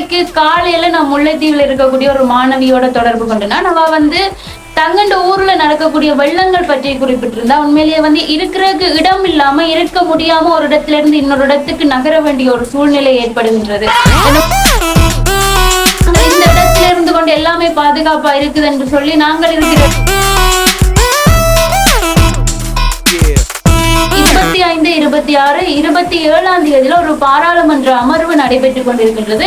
இன்றைக்கு காலையில நான் முல்லைத்தீவுல இருக்கக்கூடிய ஒரு மாணவியோட தொடர்பு கொண்டேன்னா நம்ம வந்து தங்கண்ட ஊர்ல நடக்கக்கூடிய வெள்ளங்கள் பற்றி குறிப்பிட்டிருந்தா உண்மையிலேயே வந்து இருக்கிறதுக்கு இடம் இல்லாம இருக்க முடியாம ஒரு இடத்துல இருந்து இன்னொரு இடத்துக்கு நகர வேண்டிய ஒரு சூழ்நிலை ஏற்படுகின்றது. இந்த இடத்துல இருந்து கொண்டு எல்லாமே பாதுகாப்பா இருக்குது என்று சொல்லி நாங்கள் இருக்கிறோம். ஐந்து இருபத்தி ஆறு இருபத்தி ஏழாம் தேதியில ஒரு பாராளுமன்ற அமர்வு நடைபெற்றுக் கொண்டிருக்கின்றது.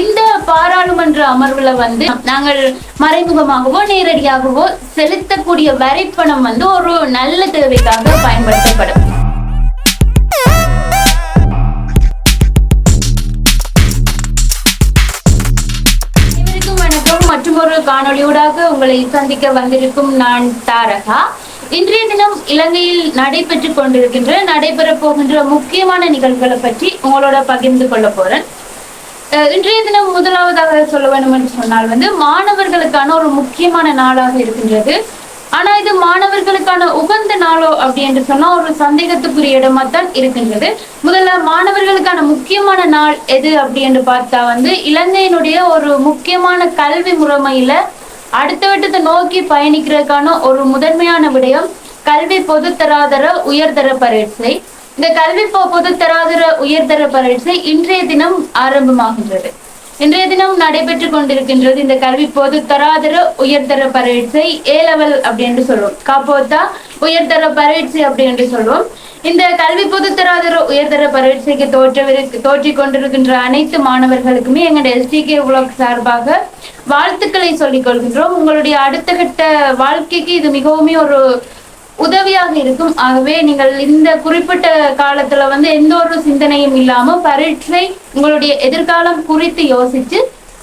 இந்த பாராளுமன்ற அமர்வுல வந்து நாங்கள் மறைமுகமாகவோ நேரடியாகவோ செலுத்தக்கூடிய வரிப்பணம் வந்து ஒரு நல்ல தேவைக்காக பயன்படுத்தப்படும். மற்றும் ஒரு காணொளியூடாக உங்களை சந்திக்க வந்திருக்கும் நான் தாரகா. இன்றைய தினம் இலங்கையில் நடைபெற்றுக் கொண்டிருக்கின்ற நடைபெற போகின்ற முக்கியமான நிகழ்வுகளை பற்றி உங்களோட பகிர்ந்து கொள்ள போறேன். இன்றைய தினம் முதலாவதாக சொல்ல வேண்டும் என்று சொன்னால் வந்து மாணவர்களுக்கான ஒரு முக்கியமான நாளாக இருக்கின்றது. ஆனா இது மாணவர்களுக்கான உகந்த நாளோ அப்படி என்று சொன்னா ஒரு சந்தேகத்துக்குரிய இடமா தான் இருக்கின்றது. முதல்ல மாணவர்களுக்கான முக்கியமான நாள் எது அப்படி என்று பார்த்தா வந்து இலங்கையினுடைய ஒரு முக்கியமான கல்வி முறைமையில அடுத்த வட்டத்தை நோக்கி பயணிக்கிறதுக்கான ஒரு முதன்மையான விடயம் கல்வி பொதுத்தராதர உயர்தர பரீட்சை. இந்த கல்வி பொதுத்தராதர உயர்தர பரீட்சை இன்றைய தினம் ஆரம்பமாகின்றது. இன்றைய தினம் நடைபெற்றுக் கொண்டிருக்கின்றது இந்த கல்வி பொது தராதர உயர்தர பரீட்சை ஏ லெவல் அப்படி என்று சொல்லுவோம் காப்போத்தா உயர்தர பரீட்சை அப்படி என்று சொல்லுவோம் இந்த கல்வி பொது தராதர உயர்தர பரீட்சைக்கு தோற்றவிருக்கு தோற்றிக் கொண்டிருக்கின்ற அனைத்து மாணவர்களுக்குமே எங்களுடைய எஸ்டிகே உலக சார்பாக வாழ்த்துக்களை சொல்லிக் கொள்கின்றோம். உங்களுடைய அடுத்த கட்ட வாழ்க்கைக்கு இது மிகவும் ஒரு உதவியாக இருக்கும். ஆகவே நீங்கள் இந்த குறிப்பிட்ட காலத்துல வந்து எந்த ஒரு சிந்தனையும் இல்லாம பரீட்சை உங்களுடைய எதிர்காலம் குறித்து யோசிச்சு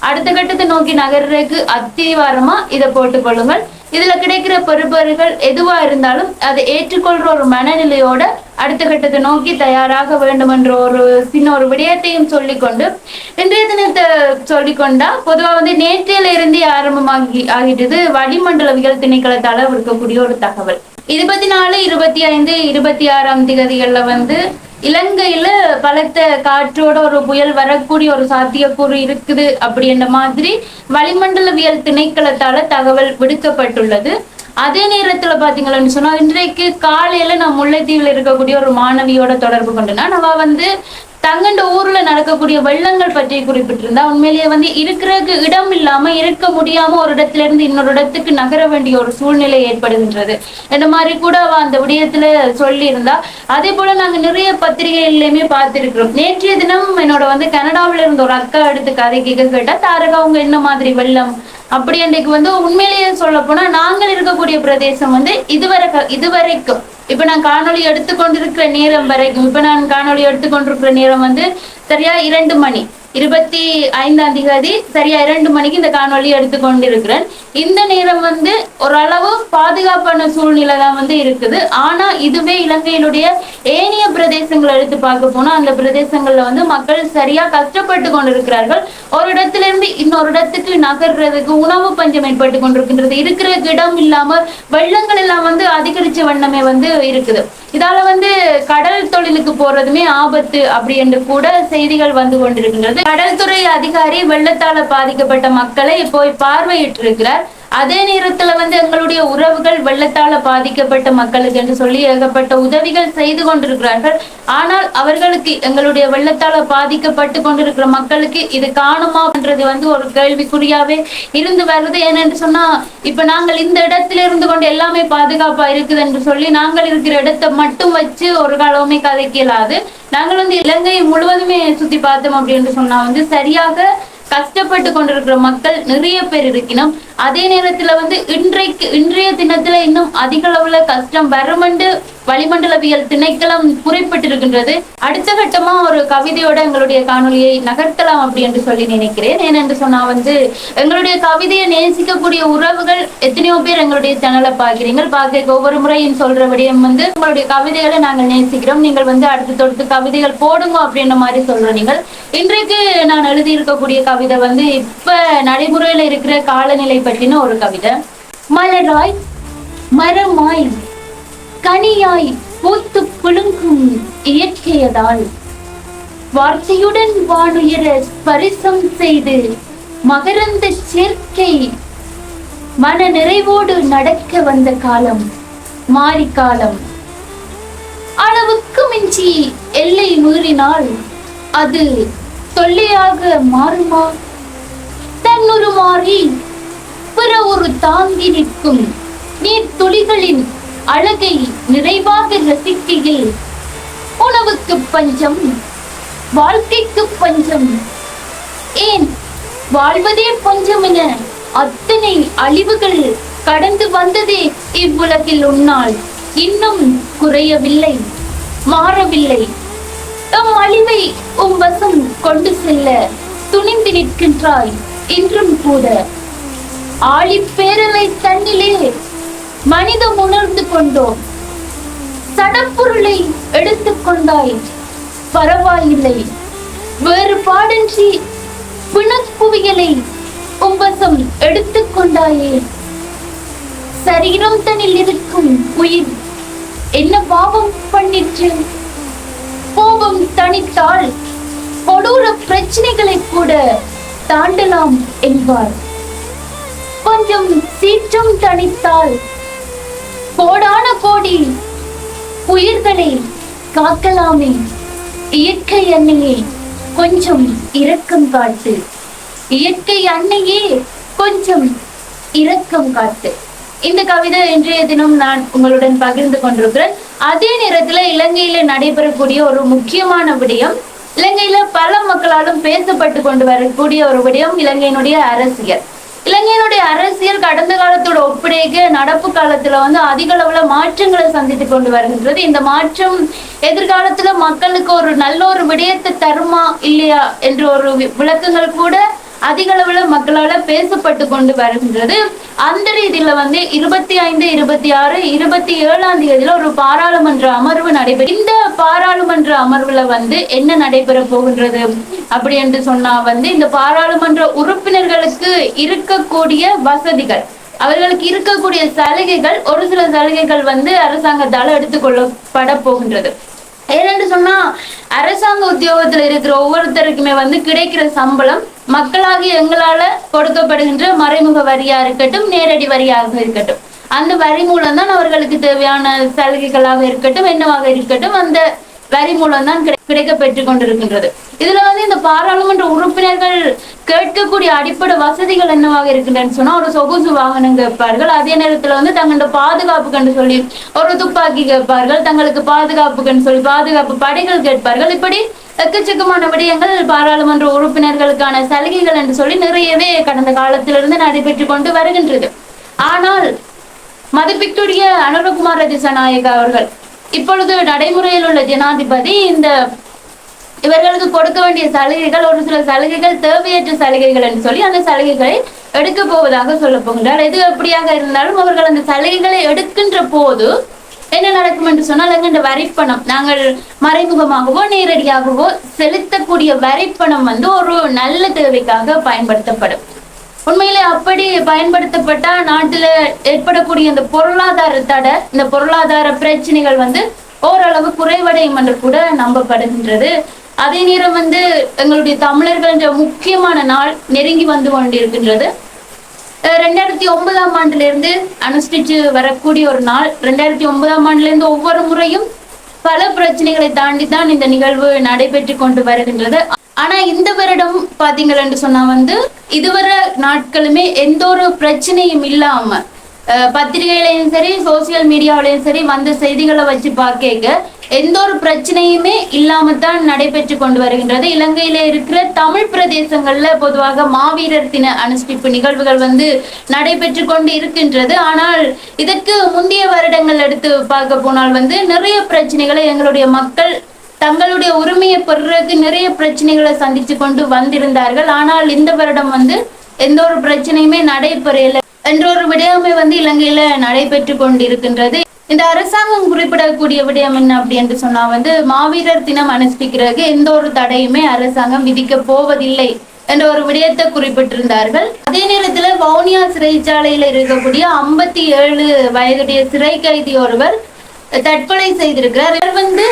அடுத்த கட்டத்தை நோக்கி நகர்றதுக்கு அத்திவாரமா இதை போட்டுக்கொள்ளுங்கள் இதுல கிடைக்கிற பெறுபேறுகள் எதுவா இருந்தாலும் அதை ஏற்றுக்கொள்ற ஒரு மனநிலையோட அடுத்த கட்டத்தை நோக்கி தயாராக வேண்டும் என்ற ஒரு சின்ன ஒரு விடயத்தையும் சொல்லிக்கொண்டு இன்றைய தினத்தை சொல்லிக்கொண்டா பொதுவா வந்து நேற்றையில இருந்தே ஆரம்பமாகி ஆகிட்டது வளிமண்டலவியல் திணைக்களத்தால இருக்கக்கூடிய ஒரு தகவல். இருபத்தி நாலு இருபத்தி ஐந்து இருபத்தி ஆறாம் திகதிகள்ல வந்து இலங்கையில பலத்த காற்றோட ஒரு புயல் வரக்கூடிய ஒரு சாத்தியக்கூறு இருக்குது அப்படின்ற மாதிரி வளிமண்டலவியல் திணைக்களத்தால தகவல் விடுக்கப்பட்டுள்ளது. அதே நேரத்துல பாத்தீங்கன்னு சொன்னா இன்றைக்கு காலையில நான் முல்லைத்தீவுல இருக்கக்கூடிய ஒரு மாணவியோட தொடர்பு கொண்டேன்னா நம்ம வந்து தங்கண்ட ஊர்ல நடக்கக்கூடிய வெள்ளங்கள் பற்றி குறிப்பிட்டிருந்தா உண்மையிலேயே வந்து இருக்கிறதுக்கு இடம் இல்லாம இருக்க முடியாம ஒரு இடத்துல இருந்து இன்னொரு இடத்துக்கு நகர வேண்டிய ஒரு சூழ்நிலை ஏற்படுகின்றது. இந்த மாதிரி கூட அவ அந்த விடயத்துல சொல்லியிருந்தா அதே போல நாங்க நிறைய பத்திரிகைகள்லயுமே பார்த்திருக்கிறோம். நேற்றைய தினம் என்னோட வந்து கனடாவுல இருந்த ஒரு அக்கா எடுத்து கதை கேட்க கேட்டா தாரகா அவங்க என்ன மாதிரி வெள்ளம்? அப்படி அன்றைக்கு வந்து உண்மையிலேயே சொல்ல போனா நாங்கள் இருக்கக்கூடிய பிரதேசம் வந்து இதுவரை இதுவரைக்கும். இப்ப நான் காணொளி எடுத்துக்கொண்டிருக்கிற நேரம் வரைக்கும் இப்ப நான் காணொளி எடுத்துக்கொண்டிருக்கிற நேரம் வந்து சரியா இரண்டு மணி. இருபத்தி ஐந்தாம் தேதி சரியா இரண்டு மணிக்கு இந்த காணொளி எடுத்துக்கொண்டிருக்கிறேன் இந்த நேரம் வந்து ஓரளவு பாதுகாப்பான சூழ்நிலை தான் வந்து இருக்குது. ஆனா இதுவே இலங்கையினுடைய ஏனைய பிரதேசங்களை எடுத்து பார்க்க போனா அந்த பிரதேசங்கள்ல வந்து மக்கள் சரியா கஷ்டப்பட்டு கொண்டிருக்கிறார்கள். ஒரு இடத்துல இருந்து இன்னொரு இடத்துக்கு நகர்றதுக்கு உணவு பஞ்சம் ஏற்பட்டு கொண்டிருக்கின்றது. இருக்கிற இடம் இல்லாம வெள்ளங்கள் எல்லாம் வந்து அதிகரிச்ச வண்ணமே வந்து இருக்குது. இதால வந்து கடல் தொழிலுக்கு போறதுமே ஆபத்து அப்படி என்று கூட செய்திகள் வந்து கொண்டிருக்கின்றது. கடல்துறை அதிகாரி வெள்ளத்தால பாதிக்கப்பட்ட மக்களை போய் பார்வையிட்டிருக்கிறார். அதே நேரத்துல வந்து எங்களுடைய உறவுகள் வெள்ளத்தால பாதிக்கப்பட்ட மக்களுக்கு என்று சொல்லி ஏகப்பட்ட உதவிகள் செய்து கொண்டிருக்கிறார்கள். ஆனால் அவர்களுக்கு எங்களுடைய வெள்ளத்தால பாதிக்கப்பட்டு கொண்டிருக்கிற மக்களுக்கு இது காணுமான்றது வந்து ஒரு கேள்விக்குறியாவே இருந்து வருது. ஏனென்று சொன்னா இப்ப நாங்கள் இந்த இடத்துல இருந்து கொண்டு எல்லாமே பாதுகாப்பா இருக்குது என்று சொல்லி நாங்கள் இருக்கிற இடத்தை மட்டும் வச்சு ஒரு காலமே கதைக்க இயலாது நாங்கள் வந்து இலங்கை முழுவதுமே சுத்தி பார்த்தோம் அப்படின்னு சொன்னா வந்து சரியாக கஷ்டப்பட்டு கொண்டிருக்கிற மக்கள் நிறைய பேர் இருக்கணும் அதே நேரத்துல வந்து இன்றைக்கு இன்றைய தினத்துல இன்னும் அதிக அளவுல கஷ்டம் வருமென்று வளிமண்டலவியல் திணைக்களம் குறிப்பிட்டிருக்கின்றது. அடுத்த கட்டமா ஒரு கவிதையோட எங்களுடைய காணொலியை நகர்த்தலாம் அப்படி என்று சொல்லி நினைக்கிறேன். ஏனென்று சொன்னா வந்து எங்களுடைய கவிதையை நேசிக்கக்கூடிய உறவுகள் எத்தனையோ பேர் எங்களுடைய சேனலை பார்க்கிறீங்க பார்க்க ஒவ்வொரு முறையும் சொல்ற விடயம் வந்து உங்களுடைய கவிதைகளை நாங்கள் நேசிக்கிறோம். நீங்கள் வந்து அடுத்து தொடுத்து கவிதைகள் போடுங்க அப்படின்ற மாதிரி சொல்ற நீங்கள். இன்றைக்கு நான் எழுதி இருக்கக்கூடிய கவிதை வந்து இப்ப நடைமுறையில இருக்கிற காலநிலை பற்றின ஒரு கவிதை. மலராய் மரமாய் கனியாய் பூத்து புழுங்கும் இயற்கையதால். வார்த்தையுடன் வானுயர ஸ்பரிசம் செய்து மகரந்த சேர்க்கை மன நிறைவோடு நடக்க வந்த காலம் மாறி காலம். அளவுக்கு மிஞ்சி எல்லை மீறினால் அது தொல்லையாக மாறுமா? தன்னுரு மாறி பிற ஒரு தாங்கி நிற்கும் நீர் துளிகளின் அழகை நிறைவாக ரசிக்கையில் உணவுக்கு பஞ்சம் வாழ்க்கைக்கு பஞ்சம். ஏன்? வாழ்வதே பஞ்சம் என அத்தனை அழிவுகள் கடந்து வந்ததே இவ்வுலகில் உன்னால். இன்னும் குறையவில்லை மாறவில்லை. தம் அழிவை உம் வசம் கொண்டு செல்ல துணிந்து நிற்கின்றாய் இன்றும் கூட. ஆழிப்பேரலை தன்னிலே மனிதம் உணர்ந்து கொண்டோம். சடப்பொருளை எடுத்துக்கொண்டாய் பரவாயில்லை. வேறுபாடின்றி பிணப்புவியலை உம்பசம் எடுத்துக்கொண்டாயே சரீரம் தனில் இருக்கும் உயிர் என்ன பாவம் பண்ணிற்று? கோபம் தணித்தால் கொடூர பிரச்சனைகளை கூட தாண்டலாம் என்பார். கொஞ்சம் சீற்றம் தணித்தால் கோடான கோடி உயிர்களை காக்கலாமே. இயற்கை அன்னையே கொஞ்சம் இரக்கம் காட்டு. இயற்கை அன்னையே கொஞ்சம் இரக்கம் காட்டு. இந்த கவிதை இன்றைய தினம் நான் உங்களுடன் பகிர்ந்து கொண்டிருக்கிறேன். அதே நேரத்துல இலங்கையில நடைபெறக்கூடிய ஒரு முக்கியமான விடயம் இலங்கையில பல மக்களாலும் பேசப்பட்டு கொண்டு வரக்கூடிய ஒரு விடயம் இலங்கையினுடைய அரசியல். இலங்கையினுடைய அரசியல் கடந்த காலத்தோட ஒப்படைக்க நடப்பு காலத்துல வந்து அதிக அளவுல மாற்றங்களை சந்தித்து கொண்டு வருகின்றது. இந்த மாற்றம் எதிர்காலத்துல மக்களுக்கு ஒரு நல்ல ஒரு விடயத்தை தருமா இல்லையா என்ற ஒரு விளக்கங்கள் கூட அதிக அளவுல மக்களால பேசப்பட்டு கொண்டு வருகின்றது. அந்த ரீதியில வந்து இருபத்தி ஐந்து இருபத்தி ஆறு இருபத்தி ஏழாம் தேதியில ஒரு பாராளுமன்ற அமர்வு நடைபெறும். இந்த பாராளுமன்ற அமர்வுல வந்து என்ன நடைபெற போகின்றது? அப்படி என்று சொன்னா வந்து இந்த பாராளுமன்ற உறுப்பினர்களுக்கு இருக்கக்கூடிய வசதிகள் அவர்களுக்கு இருக்கக்கூடிய சலுகைகள் ஒரு சில சலுகைகள் வந்து அரசாங்கத்தால எடுத்துக்கொள்ளப்பட போகின்றது. ஏனென்று சொன்னா அரசாங்க உத்தியோகத்துல இருக்கிற ஒவ்வொருத்தருக்குமே வந்து கிடைக்கிற சம்பளம் மக்களாகி எங்களால கொடுக்கப்படுகின்ற மறைமுக வரியா இருக்கட்டும் நேரடி வரியாக இருக்கட்டும். அந்த வரி மூலம் தான் அவர்களுக்கு தேவையான சலுகைகளாக இருக்கட்டும் என்னவாக இருக்கட்டும் அந்த வரி மூலம் தான் கிடைக்க பெற்றுக் கொண்டிருக்கின்றது. இதுல வந்து இந்த பாராளுமன்ற உறுப்பினர்கள் கேட்கக்கூடிய அடிப்படை வசதிகள் என்னவாக இருக்கின்றன சொன்னா ஒரு சொகுசு வாகனம் கேட்பார்கள். அதே நேரத்துல வந்து தங்களோட பாதுகாப்பு கண்டு சொல்லி ஒரு துப்பாக்கி கேட்பார்கள். தங்களுக்கு பாதுகாப்பு கண்டு சொல்லி பாதுகாப்பு படைகள் கேட்பார்கள். இப்படி எக்கச்சக்கமான விடயங்கள் பாராளுமன்ற உறுப்பினர்களுக்கான சலுகைகள் என்று சொல்லி நிறையவே கடந்த காலத்திலிருந்து நடைபெற்று கொண்டு வருகின்றது. ஆனால் மதிப்பிற்குரிய அனுரகுமார திசாநாயக அவர்கள் இப்பொழுது நடைமுறையில் உள்ள ஜனாதிபதி இந்த இவர்களுக்கு கொடுக்க வேண்டிய சலுகைகள் ஒரு சில சலுகைகள் தேவையற்ற சலுகைகள் என்று சொல்லி அந்த சலுகைகளை எடுக்க போவதாக சொல்ல போகின்றார். எது எப்படியாக இருந்தாலும் அவர்கள் அந்த சலுகைகளை எடுக்கின்ற போது என்ன நடக்கும் என்று சொன்னால் அங்க இந்த வரிப்பணம் நாங்கள் மறைமுகமாகவோ நேரடியாகவோ செலுத்தக்கூடிய வரிப்பணம் வந்து ஒரு நல்ல தேவைக்காக பயன்படுத்தப்படும். உண்மையிலே அப்படி பயன்படுத்தப்பட்டா நாட்டுல ஏற்படக்கூடிய இந்த பொருளாதார தடை இந்த பொருளாதார பிரச்சனைகள் வந்து ஓரளவு குறைவடையும் என்று கூட நம்பப்படுகின்றது. அதே நேரம் வந்து எங்களுடைய தமிழர்கள் என்ற முக்கியமான நாள் நெருங்கி வந்து கொண்டிருக்கின்றது. ரெண்டாயிரத்தி ஒன்பதாம் ஆண்டுல இருந்து அனுஷ்டிச்சு வரக்கூடிய ஒரு நாள். ரெண்டாயிரத்தி ஒன்பதாம் ஆண்டுல இருந்து ஒவ்வொரு முறையும் பல பிரச்சனைகளை தாண்டி தான் இந்த நிகழ்வு நடைபெற்று கொண்டு வருகின்றது. ஆனா இந்த வருடம் பாத்தீங்களா சொன்னா வந்து இதுவரை நாட்களுமே எந்த ஒரு பிரச்சனையும் இல்லாம பத்திரிகையிலையும் சரி சோசியல் மீடியாவிலையும் சரி வந்த செய்திகளை வச்சு பார்க்க எந்த ஒரு பிரச்சனையுமே இல்லாம தான் நடைபெற்று கொண்டு வருகின்றது. இலங்கையில இருக்கிற தமிழ் பிரதேசங்கள்ல பொதுவாக மாவீரர் தின அனுஷ்டிப்பு நிகழ்வுகள் வந்து நடைபெற்று கொண்டு இருக்கின்றது. ஆனால் இதற்கு முந்தைய வருடங்கள் எடுத்து பார்க்க போனால் வந்து நிறைய பிரச்சனைகளை எங்களுடைய மக்கள் தங்களுடைய உரிமையை பெறுறதுக்கு நிறைய பிரச்சனைகளை சந்திச்சு கொண்டு வந்திருந்தார்கள். ஆனால் இந்த வருடம் வந்து எந்த ஒரு பிரச்சனையுமே நடைபெறல என்ற ஒரு வந்து இலங்கையில நடைபெற்று கொண்டிருக்கின்றது. இந்த அரசாங்கம் குறிப்பிடக்கூடிய விடயம் என்ன அப்படி என்று சொன்னா வந்து மாவீரர் தினம் அனுஷ்டிக்கிறதுக்கு எந்த ஒரு தடையுமே அரசாங்கம் விதிக்க போவதில்லை என்ற ஒரு விடயத்தை குறிப்பிட்டிருந்தார்கள். அதே நேரத்துல வவுனியா சிறைச்சாலையில இருக்கக்கூடிய ஐம்பத்தி ஏழு வயதுடைய சிறை கைதி ஒருவர் தற்கொலை செய்திருக்கிறார். இவர் வந்து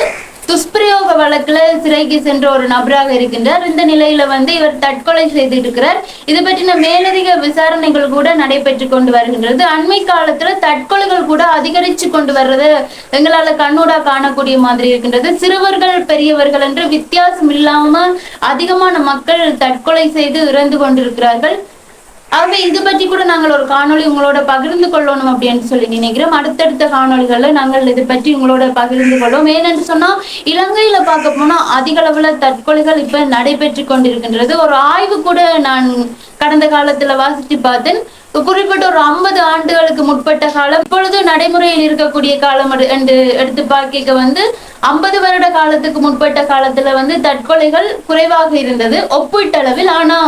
துஷ்பிரயோக வழக்குல சிறைக்கு சென்ற ஒரு நபராக இருக்கின்றார். இந்த நிலையில வந்து இவர் தற்கொலை செய்திருக்கிறார். இது பற்றின மேலதிக விசாரணைகள் கூட நடைபெற்று கொண்டு வருகின்றது. அண்மை காலத்துல தற்கொலைகள் கூட அதிகரிச்சு கொண்டு வர்றது எங்களால கண்ணூடா காணக்கூடிய மாதிரி இருக்கின்றது. சிறுவர்கள் பெரியவர்கள் என்று வித்தியாசம் இல்லாம அதிகமான மக்கள் தற்கொலை செய்து இறந்து கொண்டிருக்கிறார்கள். ஆகவே இது பற்றி கூட நாங்கள் ஒரு காணொளி உங்களோட பகிர்ந்து கொள்ளணும் அப்படின்னு சொல்லி நினைக்கிறோம். அடுத்தடுத்த காணொளிகள்ல நாங்கள் இது பற்றி உங்களோட பகிர்ந்து கொள்வோம். ஏனென்று சொன்னா இலங்கையில பார்க்க போனா அதிக அளவுல தற்கொலைகள் இப்ப நடைபெற்று கொண்டிருக்கின்றது. ஒரு ஆய்வு கூட நான் கடந்த காலத்துல வாசிச்சு பார்த்தேன். குறிப்பிட்ட ஒரு ஐம்பது ஆண்டுகளுக்கு முற்பட்ட காலம் இப்பொழுது நடைமுறையில் இருக்கக்கூடிய காலம் என்று எடுத்து பார்க்க வந்து ஐம்பது வருட காலத்துக்கு முற்பட்ட காலத்துல வந்து தற்கொலைகள் குறைவாக இருந்தது ஒப்பீட்டளவில். ஆனா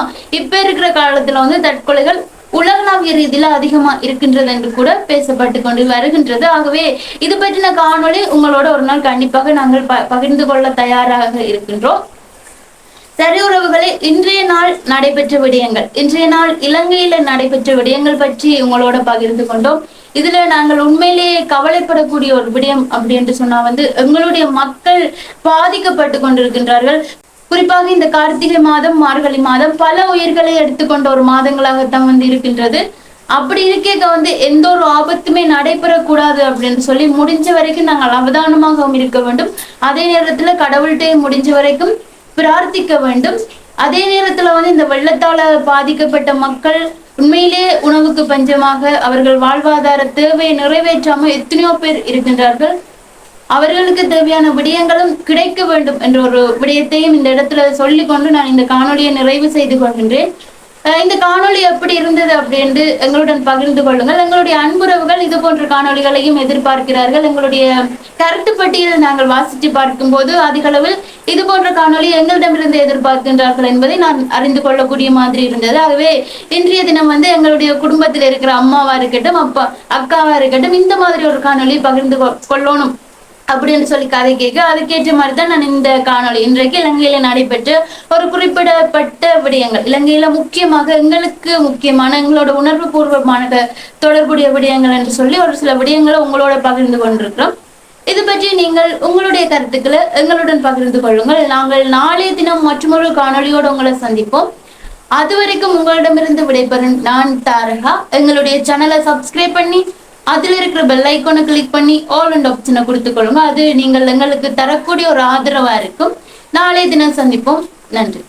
இப்ப இருக்கிற காலத்துல வந்து தற்கொலைகள் உலகளாவிய ரீதியில அதிகமா இருக்கின்றது என்று கூட பேசப்பட்டு கொண்டு வருகின்றது. ஆகவே இது பற்றின காணொளி உங்களோட ஒரு நாள் கண்டிப்பாக நாங்கள் பகிர்ந்து கொள்ள தயாராக இருக்கின்றோம். சரி உறவுகளே இன்றைய நாள் நடைபெற்ற விடயங்கள். இன்றைய நாள் இலங்கையில நடைபெற்ற விடயங்கள் பற்றி உங்களோட பகிர்ந்து கொண்டோம். இதுல நாங்கள் உண்மையிலேயே கவலைப்படக்கூடிய ஒரு விடயம் அப்படி என்று சொன்னா வந்து எங்களுடைய மக்கள் பாதிக்கப்பட்டு கொண்டிருக்கின்றார்கள். குறிப்பாக இந்த கார்த்திகை மாதம் மார்கழி மாதம் பல உயிர்களை எடுத்துக்கொண்ட ஒரு மாதங்களாகத்தான் வந்து இருக்கின்றது. அப்படி இருக்க வந்து எந்த ஒரு ஆபத்துமே நடைபெறக்கூடாது அப்படின்னு சொல்லி முடிஞ்ச வரைக்கும் நாங்கள் அவதானமாகவும் இருக்க வேண்டும். அதே நேரத்துல கடவுள்கிட்டே முடிஞ்ச வரைக்கும் பிரார்த்திக்க வேண்டும். அதே நேரத்துல வந்து இந்த வெள்ளத்தால பாதிக்கப்பட்ட மக்கள் உண்மையிலே உணவுக்கு பஞ்சமாக அவர்கள் வாழ்வாதார தேவையை நிறைவேற்றாம எத்தனையோ பேர் இருக்கின்றார்கள். அவர்களுக்கு தேவையான விடயங்களும் கிடைக்க வேண்டும் என்ற ஒரு விடயத்தையும் இந்த இடத்துல சொல்லிக்கொண்டு நான் இந்த காணொளியை நிறைவு செய்து கொள்கின்றேன். இந்த காணொளி எப்படி இருந்தது அப்படின்னு எங்களுடன் பகிர்ந்து கொள்ளுங்கள். எங்களுடைய அன்புறவுகள் இது போன்ற காணொளிகளையும் எதிர்பார்க்கிறார்கள். எங்களுடைய கருத்து பட்டியல் நாங்கள் வாசித்து பார்க்கும்போது போது அதிகளவில் இது போன்ற காணொளி எங்களிடமிருந்து எதிர்பார்க்கின்றார்கள் என்பதை நான் அறிந்து கொள்ளக்கூடிய மாதிரி இருந்தது. ஆகவே இன்றைய தினம் வந்து எங்களுடைய குடும்பத்தில் இருக்கிற அம்மாவா இருக்கட்டும் அப்பா அக்காவா இருக்கட்டும் இந்த மாதிரி ஒரு காணொளி பகிர்ந்து கொ- கொள்ளணும். அப்படின்னு சொல்லி கதை கேட்க அதுக்கேற்ற மாதிரி தான் நான் இந்த காணொளி. இன்றைக்கு இலங்கையில நடைபெற்ற ஒரு குறிப்பிடப்பட்ட விடயங்கள். இலங்கையில முக்கியமாக எங்களுக்கு முக்கியமான எங்களோட உணர்வு பூர்வமான தொடர்புடைய விடயங்கள் என்று சொல்லி ஒரு சில விடயங்களை உங்களோட பகிர்ந்து கொண்டிருக்கிறோம். இது பற்றி நீங்கள் உங்களுடைய கருத்துக்களை எங்களுடன் பகிர்ந்து கொள்ளுங்கள். நாங்கள் நாளைய தினம் மற்றொரு காணொலியோடு உங்களை சந்திப்போம். அது வரைக்கும் உங்களிடமிருந்து விடைபெறும் நான் தாரகா. எங்களுடைய சேனலை சப்ஸ்கிரைப் பண்ணி அதில் இருக்கிற பெல் ஐக்கோனை கிளிக் பண்ணி ஆல் அண்ட் ஆப்ஷனை கொடுத்துக்கொள்ளுங்க அது நீங்கள் எங்களுக்கு தரக்கூடிய ஒரு ஆதரவாக இருக்கும். நாளைய தினம் சந்திப்போம். நன்றி.